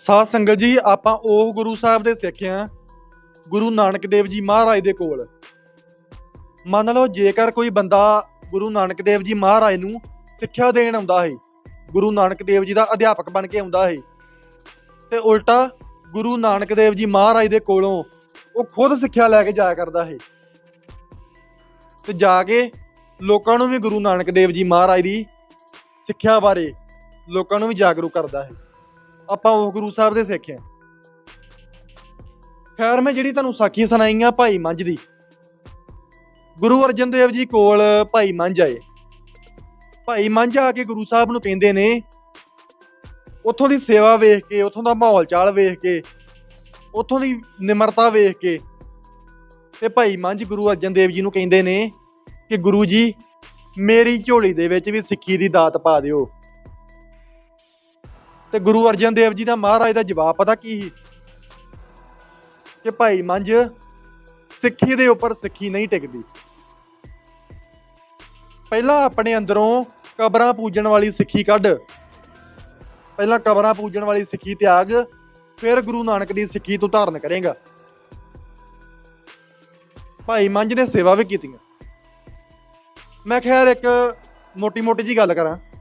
ਸਾਧ ਸੰਗਤ ਜੀ, ਆਪਾਂ ਉਹ ਗੁਰੂ ਸਾਹਿਬ ਦੇ ਸਿੱਖ ਆ ਗੁਰੂ ਨਾਨਕ ਦੇਵ ਜੀ ਮਹਾਰਾਜ ਦੇ ਕੋਲ। ਮੰਨ ਲਓ, ਜੇਕਰ ਕੋਈ ਬੰਦਾ ਗੁਰੂ ਨਾਨਕ ਦੇਵ ਜੀ ਮਹਾਰਾਜ ਨੂੰ ਸਿੱਖਿਆ ਦੇਣ ਆਉਂਦਾ ਹੈ, ਗੁਰੂ ਨਾਨਕ ਦੇਵ ਜੀ ਦਾ ਅਧਿਆਪਕ ਬਣ ਕੇ ਆਉਂਦਾ ਹੈ, ਤੇ ਉਲਟਾ ਗੁਰੂ ਨਾਨਕ ਦੇਵ ਜੀ ਮਹਾਰਾਜ ਦੇ ਕੋਲੋਂ ਉਹ ਖੁਦ ਸਿੱਖਿਆ ਲੈ ਕੇ ਜਾਇਆ ਕਰਦਾ ਹੈ, ਤੇ ਜਾ ਕੇ ਲੋਕਾਂ ਨੂੰ ਵੀ ਗੁਰੂ ਨਾਨਕ ਦੇਵ ਜੀ ਮਹਾਰਾਜ ਦੀ ਸਿੱਖਿਆ ਬਾਰੇ ਲੋਕਾਂ ਨੂੰ ਵੀ ਜਾਗਰੂਕ ਕਰਦਾ ਹੈ। ਆਪਾਂ ਉਹ ਗੁਰੂ ਸਾਹਿਬ ਦੇ ਸਿੱਖ ਹਾਂ। ਖੈਰ, ਮੈਂ ਜਿਹੜੀ ਤੁਹਾਨੂੰ ਸਾਖੀ ਸੁਣਾਈਆਂ ਭਾਈ ਮੰਝ ਦੀ, ਗੁਰੂ ਅਰਜਨ ਦੇਵ ਜੀ ਕੋਲ ਭਾਈ ਮੰਝ ਆਏ। ਭਾਈ ਮੰਝ ਆ ਕੇ ਗੁਰੂ ਸਾਹਿਬ ਨੂੰ ਕਹਿੰਦੇ ਨੇ, ਉੱਥੋਂ ਦੀ ਸੇਵਾ ਵੇਖ ਕੇ, ਉੱਥੋਂ ਦਾ ਮਾਹੌਲ ਚਾਲ ਵੇਖ ਕੇ, ਉੱਥੋਂ ਦੀ ਨਿਮਰਤਾ ਵੇਖ ਕੇ, ਤੇ ਭਾਈ ਮੰਝ ਗੁਰੂ ਅਰਜਨ ਦੇਵ ਜੀ ਨੂੰ ਕਹਿੰਦੇ ਨੇ ਕਿ ਗੁਰੂ ਜੀ, ਮੇਰੀ ਝੋਲੀ ਦੇ ਵਿੱਚ ਵੀ ਸਿੱਖੀ ਦੀ ਦਾਤ ਪਾ ਦਿਓ। ਤੇ ਗੁਰੂ ਅਰਜਨ ਦੇਵ ਜੀ ਦਾ ਮਹਾਰਾਜ ਦਾ ਜਵਾਬ ਪਤਾ ਕੀ ਸੀ? ਕਿ ਭਾਈ ਮੰਜ ਸਿੱਖੀ ਦੇ ਉੱਪਰ ਸਿੱਖੀ ਨਹੀਂ ਟਿਕਦੀ। ਪਹਿਲਾਂ ਆਪਣੇ ਅੰਦਰੋਂ ਕਬਰਾਂ ਪੂਜਣ ਵਾਲੀ ਸਿੱਖੀ ਕੱਢ। ਪਹਿਲਾਂ ਕਬਰਾਂ ਪੂਜਣ ਵਾਲੀ ਸਿੱਖੀ ਤਿਆਗ, ਫਿਰ ਗੁਰੂ ਨਾਨਕ ਦੀ ਸਿੱਖੀ ਤੋਂ ਧਾਰਨ ਕਰੇਗਾ। ਭਾਈ ਮੰਝ ਨੇ ਸੇਵਾ ਵੀ ਕੀਤੀਆਂ। ਮੈਂ ਖੈਰ ਇੱਕ ਮੋਟੀ ਮੋਟੀ ਜੀ ਗੱਲ ਕਰਾਂ।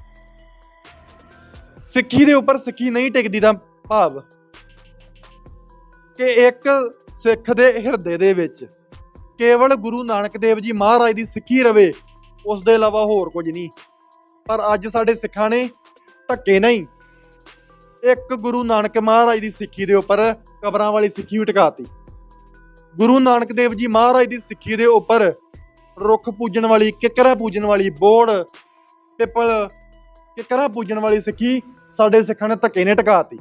ਸਿੱਖੀ ਦੇ ਉੱਪਰ ਸਿੱਖੀ ਨਹੀਂ ਟਿਕਦੀ ਦਾ ਭਾਵ ਕਿ ਇੱਕ ਸਿੱਖ ਦੇ ਹਿਰਦੇ ਦੇ ਵਿੱਚ ਕੇਵਲ ਗੁਰੂ ਨਾਨਕ ਦੇਵ ਜੀ ਮਹਾਰਾਜ ਦੀ ਸਿੱਖੀ ਰਵੇ, ਉਸ ਦੇ ਇਲਾਵਾ ਹੋਰ ਕੁਝ ਨਹੀਂ। ਪਰ ਅੱਜ ਸਾਡੇ ਸਿੱਖਾਂ ਨੇ ਧੱਕੇ ਨਹੀਂ। ਇੱਕ ਗੁਰੂ ਨਾਨਕ ਮਹਾਰਾਜ ਦੀ ਸਿੱਖੀ ਦੇ ਉੱਪਰ ਕਬਰਾਂ ਵਾਲੀ ਸਿੱਖੀ ਵੀ ਟਿਕਾਤੀ। ਗੁਰੂ ਨਾਨਕ ਦੇਵ ਜੀ ਮਹਾਰਾਜ ਦੀ ਸਿੱਖੀ ਦੇ ਉੱਪਰ ਰੁੱਖ ਪੂਜਣ ਵਾਲੀ, ਕਿਕਰਾਂ ਪੂਜਣ ਵਾਲੀ, ਬੋੜ, ਪਿੱਪਲ ਕਿਕਰਾਂ ਪੂਜਣ ਵਾਲੀ ਸਿੱਖੀ ਸਾਡੇ ਸਿੱਖਾਂ ਨੇ ਧੱਕੇ ਨੇ ਟਿਕਾਤੀ।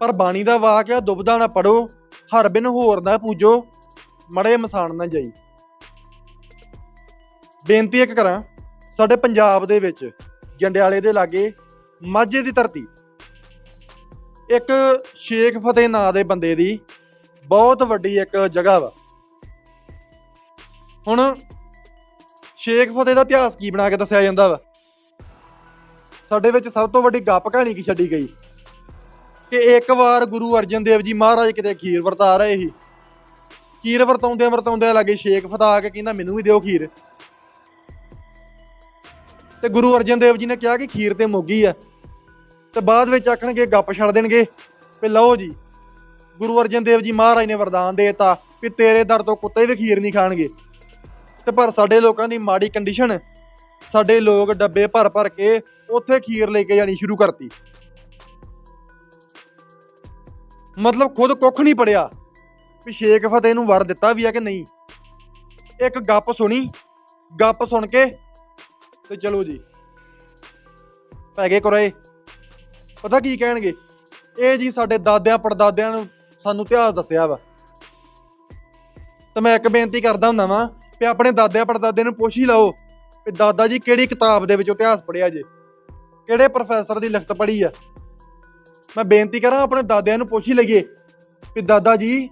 ਪਰ ਬਾਣੀ ਦਾ ਵਾਕ ਆ ਦੁਬਦਾ ਨਾ ਪੜੋ ਹਰ ਬਿਨ ਹੋਰ ਨਾ ਪੂਜੋ, ਮੜੇ ਮਸਾਨ ਨਾ ਜਾਈ। ਬੇਨਤੀ ਇੱਕ ਕਰਾਂ, ਸਾਡੇ ਪੰਜਾਬ ਦੇ ਵਿੱਚ ਜੰਡਿਆਲੇ ਦੇ ਲਾਗੇ ਮਾਝੇ ਦੀ ਧਰਤੀ, ਇੱਕ ਸ਼ੇਖ ਫਤਿਹ ਨਾਂ ਦੇ ਬੰਦੇ ਦੀ ਬਹੁਤ ਵੱਡੀ ਇੱਕ ਜਗ੍ਹਾ ਵਾ। ਹੁਣ ਸ਼ੇਖ ਫਤਿਹ ਦਾ ਇਤਿਹਾਸ ਕੀ ਬਣਾ ਕੇ ਦੱਸਿਆ ਜਾਂਦਾ ਵਾ? ਸਾਡੇ ਵਿੱਚ ਸਭ ਤੋਂ ਵੱਡੀ ਗੱਪ ਕਹਾਣੀ ਕੀ ਛੱਡੀ ਗਈ? ਕਿ ਇੱਕ ਵਾਰ ਗੁਰੂ ਅਰਜਨ ਦੇਵ ਜੀ ਮਹਾਰਾਜ ਕਿਤੇ ਖੀਰ ਵਰਤਾ ਰਹੇ ਸੀ। ਖੀਰ ਵਰਤਾਉਂਦੇ ਵਰਤਾਉਂਦੇ ਲਾਗੇ ਸ਼ੇਖ ਫਤਾ ਕੇ ਕਹਿੰਦਾ, ਮੈਨੂੰ ਵੀ ਦਿਓ ਖੀਰ। ਤੇ ਗੁਰੂ ਅਰਜਨ ਦੇਵ ਜੀ ਨੇ ਕਿਹਾ ਕਿ ਖੀਰ ਤੇ ਮੋਗੀ ਆ। ਤੇ ਬਾਅਦ ਵਿੱਚ ਆਖਣਗੇ, ਗੱਪ ਛੱਡ ਦੇਣਗੇ। ਵੀ ਲਓ ਜੀ, ਗੁਰੂ ਅਰਜਨ ਦੇਵ ਜੀ ਮਹਾਰਾਜ ਨੇ ਵਰਦਾਨ ਦੇਤਾ ਵੀ ਤੇਰੇ ਦਰ ਤੋਂ ਕੁੱਤੇ ਵੀ ਖੀਰ ਨਹੀਂ ਖਾਣਗੇ। ਤੇ ਪਰ ਸਾਡੇ ਲੋਕਾਂ ਦੀ ਮਾੜੀ ਕੰਡੀਸ਼ਨ ਸਾਡੇ ਲੋਕ ਡੱਬੇ ਭਰ ਭਰ ਕੇ ਉੱਥੇ ਖੀਰ ਲੈ ਕੇ ਜਾਣੀ ਸ਼ੁਰੂ ਕਰਤੀ। ਮਤਲਬ ਖੁਦ ਕੁੱਖ ਨਹੀਂ ਪੜਿਆ ਵੀ ਸ਼ੇਖ ਫਤਿਹ ਨੂੰ ਵਰ ਦਿੱਤਾ ਵੀ ਆ ਕਿ ਨਹੀਂ। ਇੱਕ ਗੱਪ ਸੁਣੀ, ਗੱਪ ਸੁਣ ਕੇ ਤੇ ਚਲੋ ਜੀ। ਪੈ ਗਏ ਕੁਰੇ। ਪਤਾ ਕੀ ਕਹਿਣਗੇ? ਇਹ ਜੀ ਸਾਡੇ ਦਾਦਿਆਂ ਪੜਦਾਦਿਆਂ ਨੂੰ ਸਾਨੂੰ ਇਤਿਹਾਸ ਦੱਸਿਆ ਵਾ। ਤਾਂ ਮੈਂ ਇੱਕ ਬੇਨਤੀ ਕਰਦਾ ਹੁੰਦਾ ਵਾਂ ਵੀ ਆਪਣੇ ਦਾਦਿਆਂ ਪੜਦਾਦਿਆਂ ਨੂੰ ਪੁੱਛ ਹੀ ਲਓ ਵੀ ਦਾਦਾ ਜੀ ਕਿਹੜੀ ਕਿਤਾਬ ਦੇ ਵਿੱਚ ਇਤਿਹਾਸ ਪੜਿਆ ਜੇ। ਕਿਹੜੇ ਪ੍ਰੋਫੈਸਰ ਦੀ ਲਿਖਤ ਪੜ੍ਹੀ ਆ? ਮੈਂ ਬੇਨਤੀ ਕਰਾਂ ਆਪਣੇ ਦਾਦਿਆਂ ਨੂੰ ਪੁੱਛ ਹੀ ਲਈਏ ਵੀ ਦਾਦਾ ਜੀ,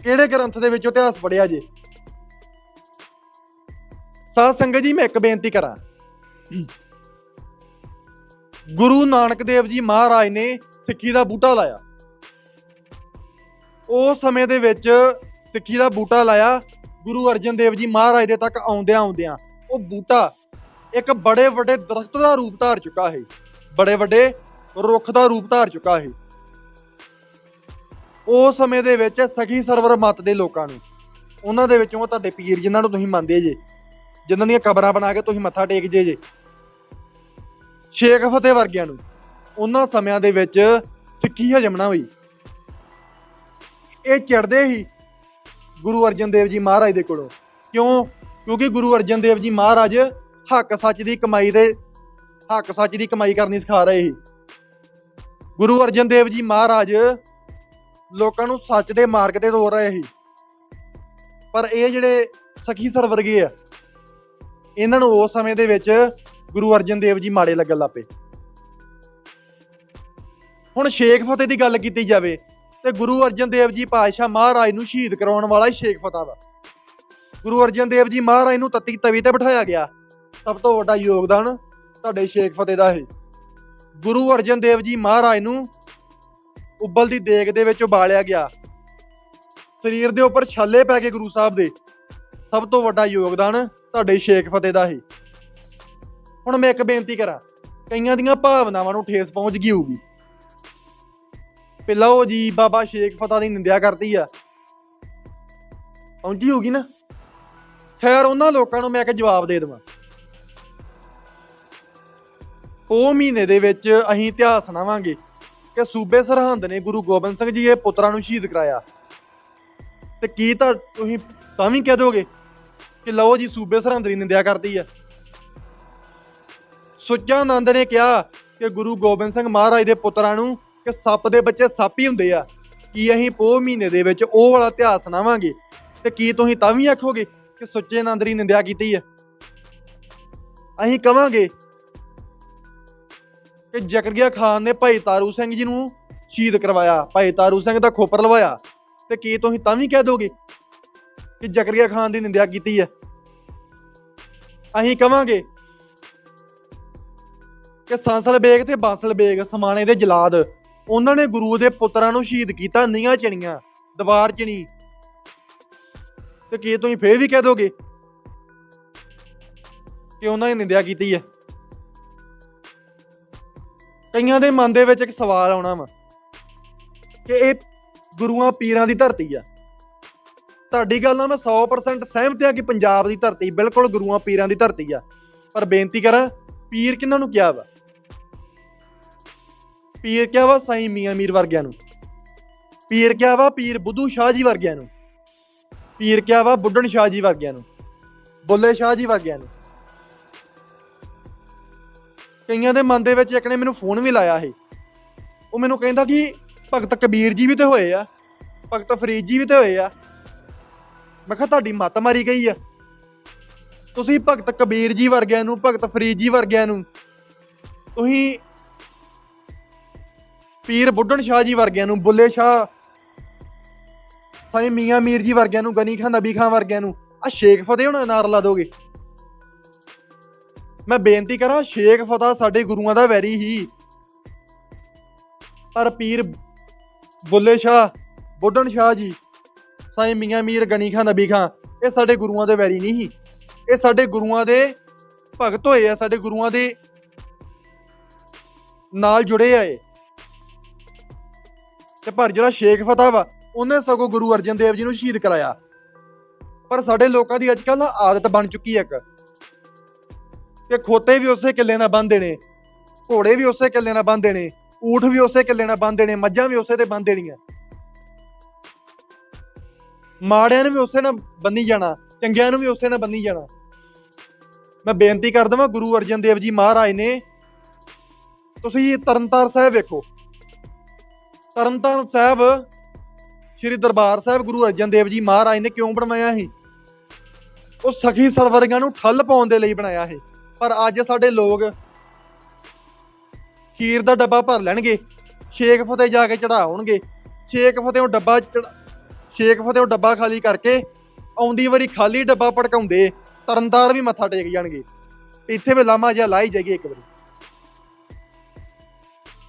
ਕਿਹੜੇ ਗ੍ਰੰਥ ਦੇ ਵਿੱਚੋਂ ਇਤਿਹਾਸ ਪੜਿਆ ਜੇ? ਸਾਧ ਸੰਗਤ ਜੀ, ਮੈਂ ਇੱਕ ਬੇਨਤੀ ਕਰਾਂ। ਗੁਰੂ ਨਾਨਕ ਦੇਵ ਜੀ ਮਹਾਰਾਜ ਨੇ ਸਿੱਖੀ ਦਾ ਬੂਟਾ ਲਾਇਆ। ਉਸ ਸਮੇਂ ਦੇ ਵਿੱਚ ਸਿੱਖੀ ਦਾ ਬੂਟਾ ਲਾਇਆ, ਗੁਰੂ ਅਰਜਨ ਦੇਵ ਜੀ ਮਹਾਰਾਜ ਦੇ ਤੱਕ ਆਉਂਦਿਆਂ ਆਉਂਦਿਆਂ ਉਹ ਬੂਟਾ ਇੱਕ ਬੜੇ ਵੱਡੇ ਦਰਖਤ ਦਾ ਰੂਪ ਧਾਰ ਚੁੱਕਾ ਹੈ ਬੜੇ ਵੱਡੇ ਰੁੱਖ ਦਾ ਰੂਪ ਧਾਰ ਚੁੱਕਾ ਹੈ ਉਸ ਸਮੇਂ ਦੇ ਵਿੱਚ ਸਖੀ ਸਰਵਰ ਮਤ ਦੇ ਲੋਕਾਂ ਨੂੰ, ਉਹਨਾਂ ਦੇ ਵਿੱਚੋਂ ਤੁਹਾਡੇ ਪੀਰ ਜਿਨ੍ਹਾਂ ਨੂੰ ਤੁਸੀਂ ਮੰਨਦੇ ਜੇ, ਜਿਨ੍ਹਾਂ ਦੀਆਂ ਕਬਰਾਂ ਬਣਾ ਕੇ ਤੁਸੀਂ ਮੱਥਾ ਟੇਕ ਜੇ ਜੇ ਸ਼ੇਖ ਫਤਿਹ ਵਰਗਿਆਂ ਨੂੰ, ਉਹਨਾਂ ਸਮਿਆਂ ਦੇ ਵਿੱਚ ਸਿੱਖੀ ਹਜ਼ਮਣਾ ਹੋਈ। ਇਹ ਚੜਦੇ ਹੀ ਗੁਰੂ ਅਰਜਨ ਦੇਵ ਜੀ ਮਹਾਰਾਜ ਦੇ ਕੋਲੋਂ, ਕਿਉਂ? ਕਿਉਂਕਿ ਗੁਰੂ ਅਰਜਨ ਦੇਵ ਜੀ ਮਹਾਰਾਜ ਹੱਕ ਸੱਚ ਦੀ ਕਮਾਈ ਦੇ, ਹੱਕ ਸੱਚ ਦੀ ਕਮਾਈ ਕਰਨੀ ਸਿਖਾ ਰਹੇ ਸੀ। ਗੁਰੂ ਅਰਜਨ ਦੇਵ ਜੀ ਮਹਾਰਾਜ ਲੋਕਾਂ ਨੂੰ ਸੱਚ ਦੇ ਮਾਰਗ ਤੇ ਤੋਰ ਰਹੇ ਸੀ। ਪਰ ਇਹ ਜਿਹੜੇ ਸਖੀ ਸਰ ਵਰਗੇ ਆ, ਇਹਨਾਂ ਨੂੰ ਉਸ ਸਮੇਂ ਦੇ ਵਿੱਚ ਗੁਰੂ ਅਰਜਨ ਦੇਵ ਜੀ ਮਾੜੇ ਲੱਗਣ ਲੱਪੇ ਹੁਣ ਸ਼ੇਖ ਫਤਿਹ ਦੀ ਗੱਲ ਕੀਤੀ ਜਾਵੇ ਤੇ ਗੁਰੂ ਅਰਜਨ ਦੇਵ ਜੀ ਪਾਤਸ਼ਾਹ ਮਹਾਰਾਜ ਨੂੰ ਸ਼ਹੀਦ ਕਰਾਉਣ ਵਾਲਾ ਸ਼ੇਖ ਫਤਿਹ ਵਾ। ਗੁਰੂ ਅਰਜਨ ਦੇਵ ਜੀ ਮਹਾਰਾਜ ਨੂੰ ਤਤੀ ਤਵੀ ਤੇ ਬਿਠਾਇਆ ਗਿਆ। ਸਭ ਤੋਂ ਵੱਡਾ ਯੋਗਦਾਨ ਤੁਹਾਡੇ ਸ਼ੇਖ ਫਤਿਹ ਦਾ ਹੈ ਗੁਰੂ ਅਰਜਨ ਦੇਵ ਜੀ ਮਹਾਰਾਜ ਨੂੰ ਉਬਲਦੀ ਦੇਗ ਦੇ ਵਿੱਚ ਉਬਾਲਿਆ ਗਿਆ। ਸਰੀਰ ਦੇ ਉੱਪਰ ਛਾਲੇ ਪੈ ਕੇ ਗੁਰੂ ਸਾਹਿਬ ਦੇ। ਸਭ ਤੋਂ ਵੱਡਾ ਯੋਗਦਾਨ ਤੁਹਾਡੇ ਸ਼ੇਖ ਫਤਿਹ ਦਾ ਹੈ ਹੁਣ ਮੈਂ ਇੱਕ ਬੇਨਤੀ ਕਰਾਂ, ਕਈਆਂ ਦੀਆਂ ਭਾਵਨਾਵਾਂ ਨੂੰ ਠੇਸ ਪਹੁੰਚ ਗਈ ਹੋਊਗੀ। ਪਹਿਲਾਂ ਉਹ ਜੀ ਬਾਬਾ ਸ਼ੇਖ ਫਤਿਹ ਦੀ ਨਿੰਦਿਆ ਕਰਦੀ ਆ। ਪਹੁੰਚੀ ਹੋਊਗੀ ਨਾ। ਖੈਰ, ਉਹਨਾਂ ਲੋਕਾਂ ਨੂੰ ਮੈਂ ਇੱਕ ਜਵਾਬ ਦੇ ਦੇਵਾਂ। ਉਹ ਮਹੀਨੇ ਦੇ ਵਿੱਚ ਅਸੀਂ ਇਤਿਹਾਸ ਸੁਣਾਵਾਂਗੇ ਕਿ ਸੂਬੇ ਸਰਹੰਦ ਨੇ ਗੁਰੂ ਗੋਬਿੰਦ ਸਿੰਘ ਜੀ ਦੇ ਪੁੱਤਰਾਂ ਨੂੰ ਸ਼ਹੀਦ ਕਰਾਇਆ। ਤੇ ਕੀ ਤਾਂ ਤੁਸੀਂ ਤਾਂ ਵੀ ਕਹਿ ਦੋਗੇ ਕਿ ਲਓ ਜੀ ਸੂਬੇ ਸਰਹੰਦ ਦੀ ਨਿੰਦਿਆ ਕਰਦੀ ਆ। ਸੁੱਚਾ ਆਨੰਦ ਨੇ ਕਿਹਾ ਕਿ ਗੁਰੂ ਗੋਬਿੰਦ ਸਿੰਘ ਮਹਾਰਾਜ ਦੇ ਪੁੱਤਰਾਂ ਨੂੰ ਕਿ ਸੱਪ ਦੇ ਬੱਚੇ ਸੱਪ ਹੀ ਹੁੰਦੇ ਆ। ਕੀ ਅਸੀਂ ਪੋਹ ਮਹੀਨੇ ਦੇ ਵਿੱਚ ਉਹ ਵਾਲਾ ਇਤਿਹਾਸ ਸੁਣਾਵਾਂਗੇ? ਤੇ ਕੀ ਤੁਸੀਂ ਤਾਂ ਵੀ ਆਖੋਗੇ ਕਿ ਸੁੱਚੇ ਆਨੰਦ ਦੀ ਨਿੰਦਿਆ ਕੀਤੀ ਆ? ਅਸੀਂ ਕਵਾਂਗੇ ਕਿ ਜ਼ਕਰੀਆ ਖਾਨ ਨੇ ਭਾਈ ਤਾਰੂ ਸਿੰਘ ਜੀ ਨੂੰ ਸ਼ਹੀਦ ਕਰਵਾਇਆ। ਭਾਈ ਤਾਰੂ ਸਿੰਘ ਦਾ ਖੋਪਰ ਲਵਾਇਆ। ਤੇ ਕੀ ਤੁਸੀਂ ਤਾਂ ਵੀ ਕਹਿ ਦੋਗੇ ਕਿ ਜ਼ਕਰੀਆ ਖਾਨ ਦੀ ਨਿੰਦਿਆ ਕੀਤੀ ਹੈ? ਅਸੀਂ ਕਵਾਂਗੇ ਕਿ ਸੰਸਲ ਬੇਗ ਤੇ ਬਾਸਲ ਬੇਗ ਸਮਾਣੇ ਦੇ ਜਲਾਦ, ਉਹਨਾਂ ਨੇ ਗੁਰੂ ਦੇ ਪੁੱਤਰਾਂ ਨੂੰ ਸ਼ਹੀਦ ਕੀਤਾ ਨੀਆਂ ਚਣੀਆਂ, ਦੀਵਾਰ ਚਣੀ। ਤੇ ਕੀ ਤੁਸੀਂ ਫੇਰ ਵੀ ਕਹਿ ਦੋਗੇ ਕਿ ਉਹਨਾਂ ਨੇ ਨਿੰਦਿਆ ਕੀਤੀ ਹੈ? ਕਈਆਂ ਦੇ ਮਨ ਦੇ ਵਿੱਚ ਇੱਕ ਸਵਾਲ ਆਉਣਾ ਵਾ ਕਿ ਇਹ ਗੁਰੂਆਂ ਪੀਰਾਂ ਦੀ ਧਰਤੀ ਆ। ਤੁਹਾਡੀ ਗੱਲ ਨਾਲ ਮੈਂ 100% ਸਹਿਮਤ ਹਾਂ ਕਿ ਪੰਜਾਬ ਦੀ ਧਰਤੀ ਬਿਲਕੁਲ ਗੁਰੂਆਂ ਪੀਰਾਂ ਦੀ ਧਰਤੀ ਆ। ਪਰ ਬੇਨਤੀ ਕਰਾਂ, ਪੀਰ ਕਿਹਨਾਂ ਨੂੰ ਕਿਹਾ ਵਾ? ਪੀਰ ਕਿਹਾ ਵਾ ਸਾਈਂ ਮੀਆਂ ਮੀਰ ਵਰਗਿਆਂ ਨੂੰ। ਪੀਰ ਕਿਹਾ ਵਾ ਪੀਰ ਬੁੱਧੂ ਸ਼ਾਹ ਜੀ ਵਰਗਿਆਂ ਨੂੰ। ਪੀਰ ਕਿਹਾ ਵਾ ਬੁੱਢਣ ਸ਼ਾਹ ਜੀ ਵਰਗਿਆਂ ਨੂੰ। ਬੁੱਲੇ ਸ਼ਾਹ ਜੀ ਵਰਗਿਆਂ ਨੂੰ। ਕਈਆਂ ਦੇ ਮਨ ਦੇ ਵਿੱਚ ਇੱਕ ਨੇ ਮੈਨੂੰ ਫੋਨ ਵੀ ਲਾਇਆ ਸੀ। ਉਹ ਮੈਨੂੰ ਕਹਿੰਦਾ ਕਿ ਭਗਤ ਕਬੀਰ ਜੀ ਵੀ ਤੇ ਹੋਏ ਆ, ਭਗਤ ਫਰੀਦ ਜੀ ਵੀ ਤੇ ਹੋਏ ਆ। ਮੈਂ ਕਿਹਾ, ਤੁਹਾਡੀ ਮੱਤ ਮਾਰੀ ਗਈ ਆ। ਤੁਸੀਂ ਭਗਤ ਕਬੀਰ ਜੀ ਵਰਗਿਆਂ ਨੂੰ, ਭਗਤ ਫਰੀਦ ਜੀ ਵਰਗਿਆਂ ਨੂੰ, ਤੁਸੀਂ ਪੀਰ ਬੁੱਢਣ ਸ਼ਾਹ ਜੀ ਵਰਗਿਆਂ ਨੂੰ, ਬੁੱਲੇ ਸ਼ਾਹ ਸਾਈਂ ਮੀਆਂ ਮੀਰ ਜੀ ਵਰਗਿਆਂ ਨੂੰ, ਗਨੀ ਖਾਨ ਨਬੀ ਖਾਨ ਵਰਗਿਆਂ ਨੂੰ ਆ ਸ਼ੇਖ ਫਤਿਹ ਹੁਣ ਨਾਰ ਲਾ ਦੋਗੇ। ਮੈਂ ਬੇਨਤੀ ਕਰਾਂ, ਸ਼ੇਖ ਫਤਿਹ ਸਾਡੇ ਗੁਰੂਆਂ ਦਾ ਵੈਰੀ ਹੀ। ਪਰ ਪੀਰ ਬੁੱਲੇ ਸ਼ਾਹ, ਬੁੱਢਣ ਸ਼ਾਹ ਜੀ, ਸਾਈਂ ਮੀਆਂ ਮੀਰ ਗਨੀ ਖਾਨ ਨਬੀ ਖਾਨ ਇਹ ਸਾਡੇ ਗੁਰੂਆਂ ਦੇ ਵੈਰੀ ਨਹੀਂ ਸੀ ਇਹ ਸਾਡੇ ਗੁਰੂਆਂ ਦੇ ਭਗਤ ਹੋਏ ਆ, ਸਾਡੇ ਗੁਰੂਆਂ ਦੇ ਨਾਲ ਜੁੜੇ ਆ ਇਹ। ਤੇ ਪਰ ਜਿਹੜਾ ਸ਼ੇਖ ਫਤਿਹ ਵਾ, ਉਹਨੇ ਸਗੋਂ ਗੁਰੂ ਅਰਜਨ ਦੇਵ ਜੀ ਨੂੰ ਸ਼ਹੀਦ ਕਰਾਇਆ। ਪਰ ਸਾਡੇ ਲੋਕਾਂ ਦੀ ਅੱਜ ਕੱਲ੍ਹ ਆਦਤ ਬਣ ਚੁੱਕੀ ਹੈ ਇੱਕ। ਕਿ ਖੋਤੇ ਵੀ ਉਸੇ ਕਿੱਲੇ ਨਾਲ ਬੰਨ੍ਹਦੇ ਨੇ, ਘੋੜੇ ਵੀ ਉਸੇ ਕਿੱਲੇ ਨਾਲ ਬੰਨ੍ਹਦੇ ਨੇ, ਊਠ ਵੀ ਉਸੇ ਕਿੱਲੇ ਨਾਲ ਬੰਨ੍ਹਦੇ ਨੇ, ਮੱਝਾਂ ਵੀ ਉਸੇ ਤੇ ਬੰਨ੍ਹ ਦੇਣੀਆਂ ਮਾੜਿਆਂ ਨੂੰ ਵੀ ਉਸੇ ਨਾਲ ਬੰਨੀ ਜਾਣਾ, ਚੰਗਿਆਂ ਨੂੰ ਵੀ ਉਸੇ ਨਾਲ ਬੰਨੀ ਜਾਣਾ। ਮੈਂ ਬੇਨਤੀ ਕਰ ਦਵਾਂ, ਗੁਰੂ ਅਰਜਨ ਦੇਵ ਜੀ ਮਹਾਰਾਜ ਨੇ, ਤੁਸੀਂ ਤਰਨਤਾਰ ਸਾਹਿਬ ਵੇਖੋ। ਤਰਨਤਾਰਨ ਸਾਹਿਬ, ਸ੍ਰੀ ਦਰਬਾਰ ਸਾਹਿਬ ਗੁਰੂ ਅਰਜਨ ਦੇਵ ਜੀ ਮਹਾਰਾਜ ਨੇ ਕਿਉਂ ਬਣਵਾਇਆ ਸੀ? ਉਹ ਸਖੀ ਸਰਵਰਗਾਂ ਨੂੰ ਠੱਲ ਪਾਉਣ ਦੇ ਲਈ ਬਣਾਇਆ ਸੀ। ਪਰ ਅੱਜ ਸਾਡੇ ਲੋਕ ਖੀਰ ਦਾ ਡੱਬਾ ਭਰ ਲੈਣਗੇ, ਸ਼ੇਖ ਫਤਿਹ ਜਾ ਕੇ ਚੜਾਉਣਗੇ ਸ਼ੇਖ ਫਤਿਹ ਉਹ ਡੱਬਾ ਚੜ੍ਹਾ- ਸ਼ੇਖ ਫਤਿਹ ਉਹ ਡੱਬਾ ਖਾਲੀ ਕਰਕੇ ਆਉਂਦੀ ਵਾਰੀ ਖਾਲੀ ਡੱਬਾ ਪਟਕਾਉਂਦੇ ਤਰਨਤਾਰ ਵੀ ਮੱਥਾ ਟੇਕ ਜਾਣਗੇ। ਇੱਥੇ ਵੀ ਲਾਮਾ ਜਿਹਾ ਲਾਈ ਜਾਏਗੀ ਇੱਕ ਵਾਰੀ।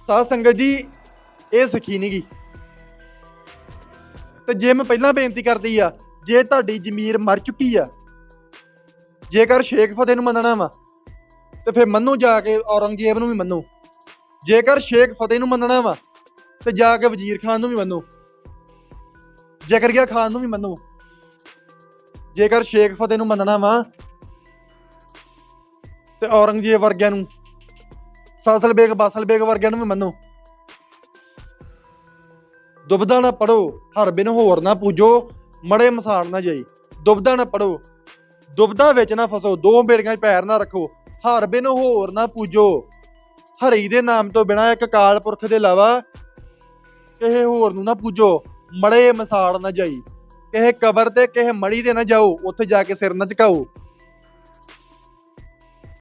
ਸਾਧ ਸੰਗਤ ਜੀ, ਇਹ ਸਖੀ ਨਹੀਂਗੀ ਤੇ ਜੇ ਮੈਂ ਪਹਿਲਾਂ ਬੇਨਤੀ ਕਰਦੀ ਆ, ਜੇ ਤੁਹਾਡੀ ਜ਼ਮੀਰ ਮਰ ਚੁੱਕੀ ਆ, ਜੇਕਰ ਸ਼ੇਖ ਫਤਿਹ ਨੂੰ ਮੰਨਣਾ ਵਾ ਤੇ ਫਿਰ ਮੰਨੋ ਜਾ ਕੇ, ਔਰੰਗਜ਼ੇਬ ਨੂੰ ਵੀ ਮੰਨੋ। ਜੇਕਰ ਸ਼ੇਖ ਫਤਿਹ ਨੂੰ ਮੰਨਣਾ ਵਾ, ਤੇ ਜਾ ਕੇ ਵਜ਼ੀਰ ਖਾਨ ਨੂੰ ਵੀ ਮੰਨੋ। ਜ਼ਕਰੀਆ ਖਾਨ ਨੂੰ ਵੀ ਮੰਨੋ। ਜੇਕਰ ਸ਼ੇਖ ਫਤਿਹ ਨੂੰ ਮੰਨਣਾ ਵਾ, ਤੇ ਔਰੰਗਜ਼ੇਬ ਵਰਗਿਆਂ ਨੂੰ ਸਾਸਲ ਬੇਗ ਬਾਸਲ ਬੇਗ ਵਰਗਿਆਂ ਨੂੰ ਵੀ ਮੰਨੋ। ਦੁਬਦਾ ਨਾ ਪੜੋ ਹਰ ਬਿਨ ਹੋਰ ਨਾ ਪੂਜੋ, ਮੜੇ ਮਸਾਣ ਨਾ ਜਾਈ। ਦੁਬਦਾ ਨਾ ਪੜੋ ਦੁਬਦਾ ਵਿੱਚ ਨਾ ਫਸੋ, ਦੋ ਬੇੜੀਆਂ 'ਚ ਪੈਰ ਨਾ ਰੱਖੋ। ਹਰ ਬਿਨ ਹੋਰ ਨਾ ਪੂਜੋ। ਹਰੀ ਦੇ ਨਾਮ ਤੋਂ ਬਿਨਾ ਇੱਕ ਕਾਲ ਪੁਰਖ ਦੇ ਇਲਾਵਾ ਕਿਸੇ ਹੋਰ ਨੂੰ ਨਾ ਪੂਜੋ। ਮੜੇ ਮਸਾੜ ਨਾ ਜਾਈ। ਕਿਸੇ ਕਬਰ ਤੇ ਕਿਸੇ ਮੜੀ ਤੇ ਨਾ ਜਾਓ, ਉੱਥੇ ਜਾ ਕੇ ਸਿਰ ਨਾ ਝੁਕਾਓ।